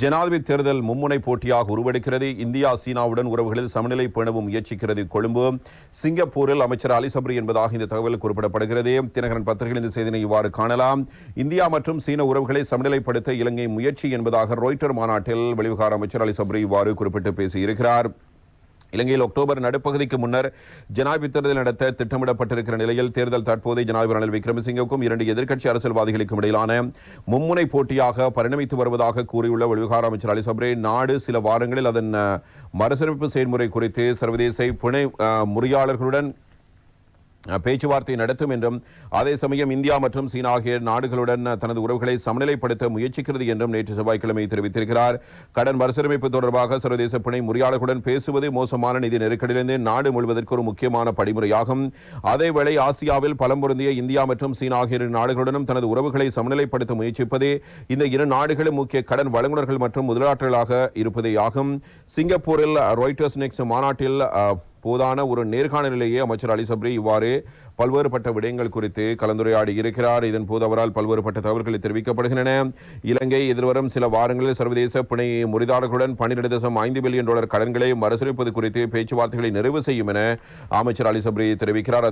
ஜனாதிபதி தேர்தல் மும்முனை போட்டியாக உருவெடுக்கிறது. இந்தியா சீனாவுடன் உறவுகளில் சமநிலை பேணவும் முயற்சிக்கிறது கொழும்பு. சிங்கப்பூரில் அமைச்சர் அலி சப்ரி என்பதாக இந்த தகவல் குறிப்பிடப்படுகிறது. தினகரன் பத்திரிகையில் இந்த செய்தியை இவ்வாறு காணலாம். இந்தியா மற்றும் சீன உறவுகளை சமநிலைப்படுத்த இலங்கை முயற்சி என்பதாக ரோய்டர் மாநாட்டில் வெளிவிகார அமைச்சர் அலி சப்ரி இவ்வாறு குறிப்பிட்டு பேசியிருக்கிறார். இலங்கையில் அக்டோபர் நடுப்பகுதிக்கு முன்னர் ஜனாதிபதி தேர்தல் நடத்த திட்டமிடப்பட்டிருக்கிற நிலையில் தேர்தல் தற்போதைய ஜனாதிபதி ரணில் விக்ரமசிங்கவுக்கும் இரண்டு எதிர்க்கட்சி அரசியல்வாதிகளுக்கும் இடையிலான மும்முனை போட்டியாக பரிணமித்து வருவதாக கூறியுள்ள வெளிவிகார அமைச்சர் அலி சப்ரே நாடு சில வாரங்களில் அதன் மறுசீரமைப்பு செயல்முறை குறித்து சர்வதேச புனை முறையாளர்களுடன் பேச்சுவார்த்தை நடத்தும் என்றும் அதே சமயம் இந்தியா மற்றும் சீனா ஆகிய நாடுகளுடன் தனது உறவுகளை சமநிலைப்படுத்த முயற்சிக்கிறது என்றும் நேற்று செவ்வாய்க்கிழமை தெரிவித்திருக்கிறார். கடன் மறுசீரமைப்பு தொடர்பாக சர்வதேச பிணை முறையாளர்களுடன் பேசுவது மோசமான நிதி நெருக்கடியிலிருந்து நாடு முழுவதற்கு ஒரு முக்கியமான படிமுறையாகும். அதேவேளை ஆசியாவில் பலம் பொருந்திய இந்தியா மற்றும் சீனா ஆகிய இரு நாடுகளுடனும் தனது உறவுகளை சமநிலைப்படுத்த முயற்சிப்பதே இந்த இரு நாடுகளும் முக்கிய கடன் வழங்குனர்கள் மற்றும் முதலாளர்களாக இருப்பதே ஆகும் சிங்கப்பூரில் ராய்டர்ஸ் நெக்ஸ் மாநாட்டில் போதான ஒரு நேர்காணலிலேயே அமைச்சர் அலி சப்ரி இவ்வாறு பல்வேறுபட்ட விடயங்கள் குறித்து கலந்துரையாடி இருக்கிறார். இதன் போது அவரால் பல்வேறுபட்ட தகவல்களை தெரிவிக்கப்படுகின்றன. இலங்கை எதிர்வரும் சில வாரங்களில் சர்வதேச பிணை முறிதாளர்களுடன் பன்னிரண்டு தசம் ஐந்து பில்லியன் டாலர் கடன்களை மறுசீரமைப்பது குறித்து பேச்சுவார்த்தைகளை நிறைவு செய்யும் என அமைச்சர் அலி சப்ரி தெரிவிக்கிறார்.